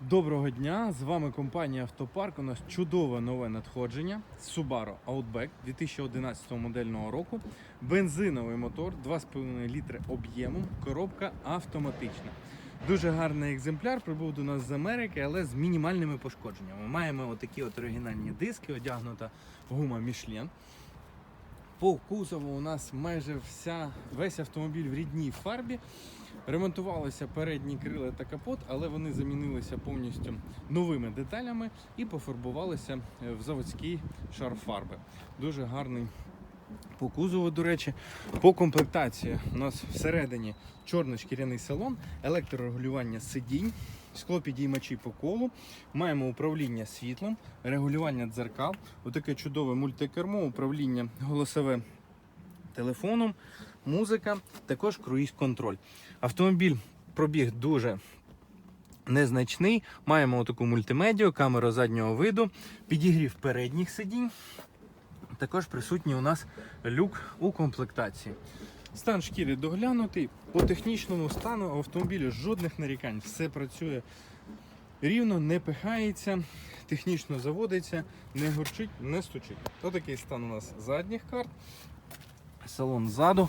Доброго дня! З вами компанія Автопарк. У нас чудове нове надходження Subaru Outback 2011 модельного року. Бензиновий мотор, 2,5 літри об'ємом, коробка автоматична. Дуже гарний екземпляр прибув до нас з Америки, але з мінімальними пошкодженнями. Маємо отакі от оригінальні диски, одягнута гума Michelin. По кузову у нас майже вся, весь автомобіль в рідній фарбі. Ремонтувалися передні крила та капот, але вони замінилися повністю новими деталями і пофарбувалися е, в заводський шар фарби. Дуже гарний по кузову, до речі. По комплектації у нас всередині чорний шкіряний салон, електрорегулювання сидінь, склопідіймачі по колу. Маємо управління світлом, регулювання дзеркал, отаке чудове мультикермо, управління голосове телефоном, музика, також круїз-контроль. Автомобіль пробіг дуже незначний. Маємо таку мультимедіа, камеру заднього виду, підігрів передніх сидінь. Також присутній у нас люк у комплектації. Стан шкіри доглянутий. По технічному стану автомобіля жодних нарікань. Все працює рівно, не пихається, технічно заводиться, не горчить, не стучить. Отакий стан у нас задніх карт. Салон ззаду.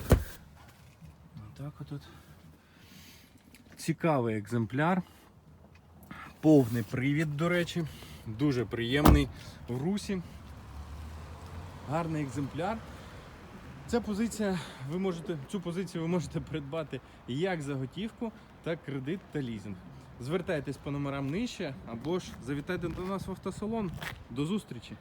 Отак отут. Цікавий екземпляр. Повний привід, до речі. Дуже приємний в русі. Гарний екземпляр. Ця позиція, ви можете, цю позицію ви можете придбати як за готівку, так кредит та лізинг. Звертайтесь по номерам нижче або ж завітайте до нас в автосалон. До зустрічі!